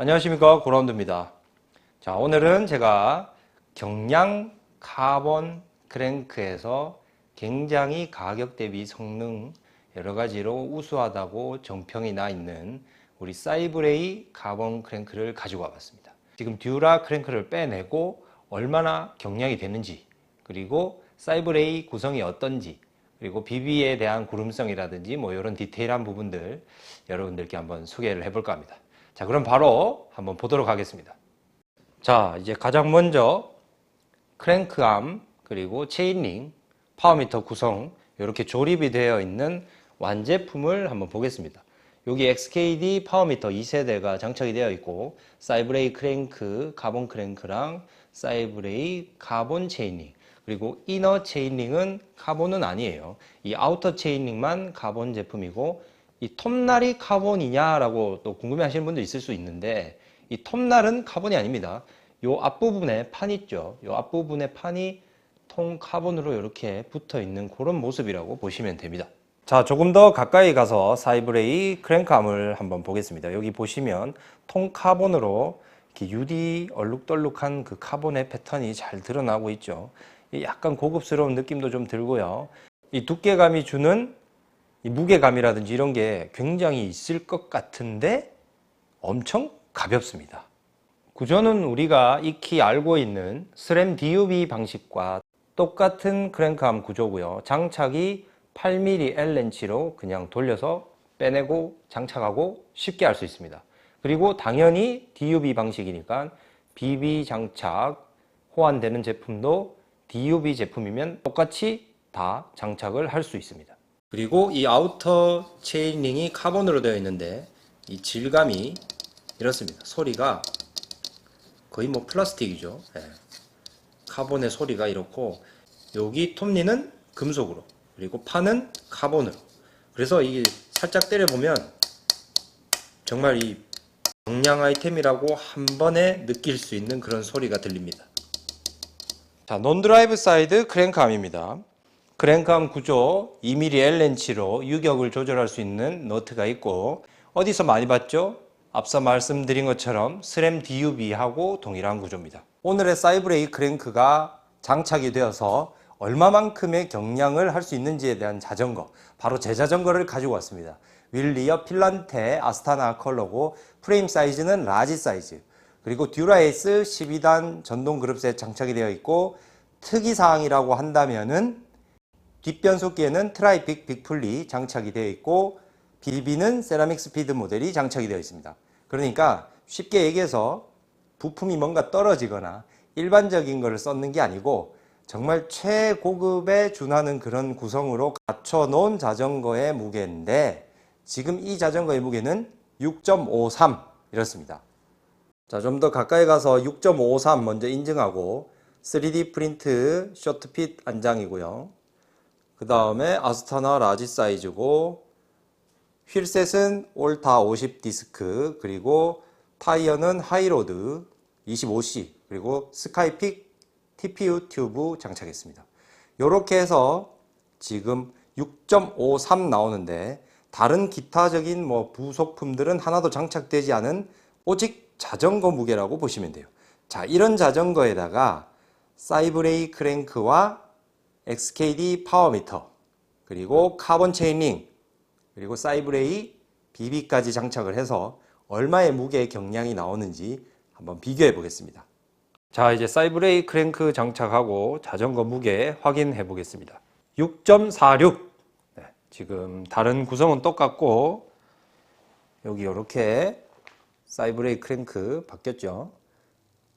안녕하십니까 고라운드입니다. 자 오늘은 제가 경량 카본 크랭크에서 굉장히 가격 대비 성능 여러 가지로 우수하다고 정평이 나 있는 우리 사이브레이 카본 크랭크를 가지고 와봤습니다. 지금 듀라 크랭크를 빼내고 얼마나 경량이 되는지 그리고 사이브레이 구성이 어떤지 그리고 BB에 대한 구름성이라든지 뭐 이런 디테일한 부분들 여러분들께 한번 소개를 해볼까 합니다. 자, 그럼 바로 한번 보도록 하겠습니다. 자, 이제 가장 먼저 크랭크암 그리고 체인링, 파워미터 구성 이렇게 조립이 되어 있는 완제품을 한번 보겠습니다. 여기 XKD 파워미터 2세대가 장착이 되어 있고 사이브레이 크랭크, 카본 크랭크랑 사이브레이 카본 체인링 그리고 이너 체인링은 카본은 아니에요. 이 아우터 체인링만 카본 제품이고 이 톱날이 카본이냐라고 또 궁금해 하시는 분도 있을 수 있는데 이 톱날은 카본이 아닙니다. 요 앞부분에 판 있죠. 요 앞부분에 판이 통 카본으로 이렇게 붙어 있는 그런 모습이라고 보시면 됩니다. 자, 조금 더 가까이 가서 사이브레이 크랭크암을 한번 보겠습니다. 여기 보시면 통 카본으로 이렇게 유리 얼룩덜룩한 그 카본의 패턴이 잘 드러나고 있죠. 이 약간 고급스러운 느낌도 좀 들고요. 이 두께감이 주는 이 무게감이라든지 이런 게 굉장히 있을 것 같은데 엄청 가볍습니다. 구조는 우리가 익히 알고 있는 스램 DUV 방식과 똑같은 크랭크암 구조고요. 장착이 8mm L렌치로 그냥 돌려서 빼내고 장착하고 쉽게 할 수 있습니다. 그리고 당연히 DUV 방식이니까 BB 장착 호환되는 제품도 DUV 제품이면 똑같이 다 장착을 할 수 있습니다. 그리고 이 아우터 체인링이 카본으로 되어 있는데 이 질감이 이렇습니다. 소리가 거의 뭐 플라스틱이죠. 예. 카본의 소리가 이렇고 여기 톱니는 금속으로 그리고 판은 카본으로 그래서 이게 살짝 때려보면 정말 이 경량 아이템이라고 한 번에 느낄 수 있는 그런 소리가 들립니다. 자, 논드라이브 사이드 크랭크암입니다. 크랭크암 구조 2mm L렌치로 유격을 조절할 수 있는 너트가 있고 어디서 많이 봤죠? 앞서 말씀드린 것처럼 스램 DUV하고 동일한 구조입니다. 오늘의 사이브레이 크랭크가 장착이 되어서 얼마만큼의 경량을 할 수 있는지에 대한 자전거 바로 제 자전거를 가지고 왔습니다. 윌리어 필란테 아스타나 컬러고 프레임 사이즈는 라지 사이즈 그리고 듀라에이스 12단 전동 그룹셋 장착이 되어 있고 특이사항이라고 한다면은 뒷변속기에는 트라이픽 빅플리 장착이 되어 있고 BB는 세라믹 스피드 모델이 장착이 되어 있습니다. 그러니까 쉽게 얘기해서 부품이 뭔가 떨어지거나 일반적인 것을 썼는 게 아니고 정말 최고급에 준하는 그런 구성으로 갖춰 놓은 자전거의 무게인데 지금 이 자전거의 무게는 6.53 이렇습니다. 자, 좀 더 가까이 가서 6.53 먼저 인증하고 3D 프린트 쇼트핏 안장이고요. 그 다음에 아스타나 라지 사이즈고 휠셋은 올타 50 디스크 그리고 타이어는 하이로드 25C 그리고 스카이픽 TPU 튜브 장착했습니다. 이렇게 해서 지금 6.53 나오는데 다른 기타적인 뭐 부속품들은 하나도 장착되지 않은 오직 자전거 무게라고 보시면 돼요. 자, 이런 자전거에다가 사이브레이 크랭크와 XKD 파워미터 그리고 카본 체인링 그리고 사이브레이 BB까지 장착을 해서 얼마의 무게 경량이 나오는지 한번 비교해 보겠습니다. 자, 이제 사이브레이 크랭크 장착하고 자전거 무게 확인해 보겠습니다. 6.46. 네, 지금 다른 구성은 똑같고 여기 이렇게 사이브레이 크랭크 바뀌었죠.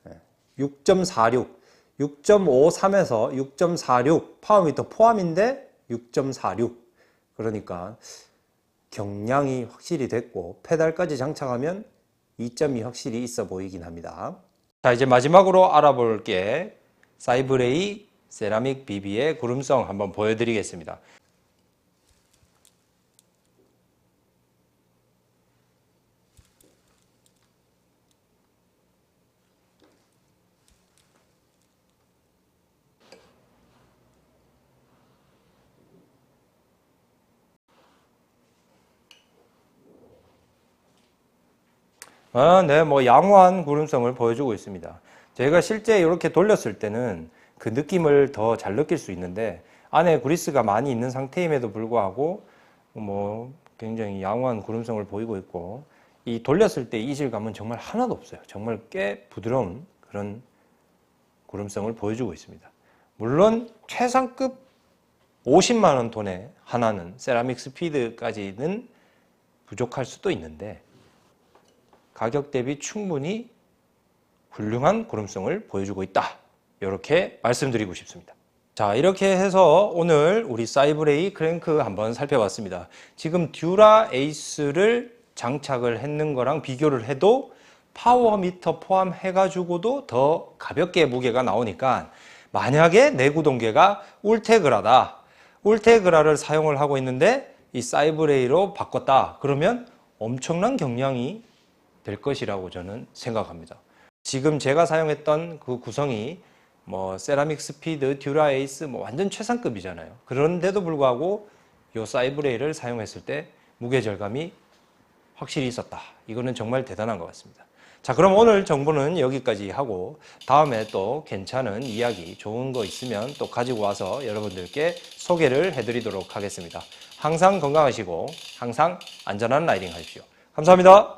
네, 6.46. 6.53에서 6.46 파워미터 포함인데 6.46. 그러니까 경량이 확실히 됐고 페달까지 장착하면 이점이 확실히 있어 보이긴 합니다. 자 이제 마지막으로 알아볼 게 사이브레이 세라믹 비비의 구름성 한번 보여드리겠습니다. 아, 네, 뭐 양호한 구름성을 보여주고 있습니다. 저희가 실제 이렇게 돌렸을 때는 그 느낌을 더 잘 느낄 수 있는데 안에 그리스가 많이 있는 상태임에도 불구하고 뭐 굉장히 양호한 구름성을 보이고 있고 이 돌렸을 때 이질감은 정말 하나도 없어요. 정말 꽤 부드러운 그런 구름성을 보여주고 있습니다. 물론 최상급 50만 원 돈에 하나는 세라믹 스피드까지는 부족할 수도 있는데 가격 대비 충분히 훌륭한 구름성을 보여주고 있다. 이렇게 말씀드리고 싶습니다. 자, 이렇게 해서 오늘 우리 사이브레이 크랭크 한번 살펴봤습니다. 지금 듀라 에이스를 장착을 했는 거랑 비교를 해도 파워 미터 포함해가지고도 더 가볍게 무게가 나오니까 만약에 내구 동계가 울테그라다. 울테그라를 사용을 하고 있는데 이 사이브레이로 바꿨다. 그러면 엄청난 경량이 될 것이라고 저는 생각합니다. 지금 제가 사용했던 그 구성이 뭐 세라믹 스피드, 듀라 에이스 뭐 완전 최상급이잖아요. 그런데도 불구하고 요 사이브레이를 사용했을 때 무게 절감이 확실히 있었다. 이거는 정말 대단한 것 같습니다. 자, 그럼 오늘 정보는 여기까지 하고 다음에 또 괜찮은 이야기, 좋은 거 있으면 또 가지고 와서 여러분들께 소개를 해드리도록 하겠습니다. 항상 건강하시고 항상 안전한 라이딩 하십시오. 감사합니다.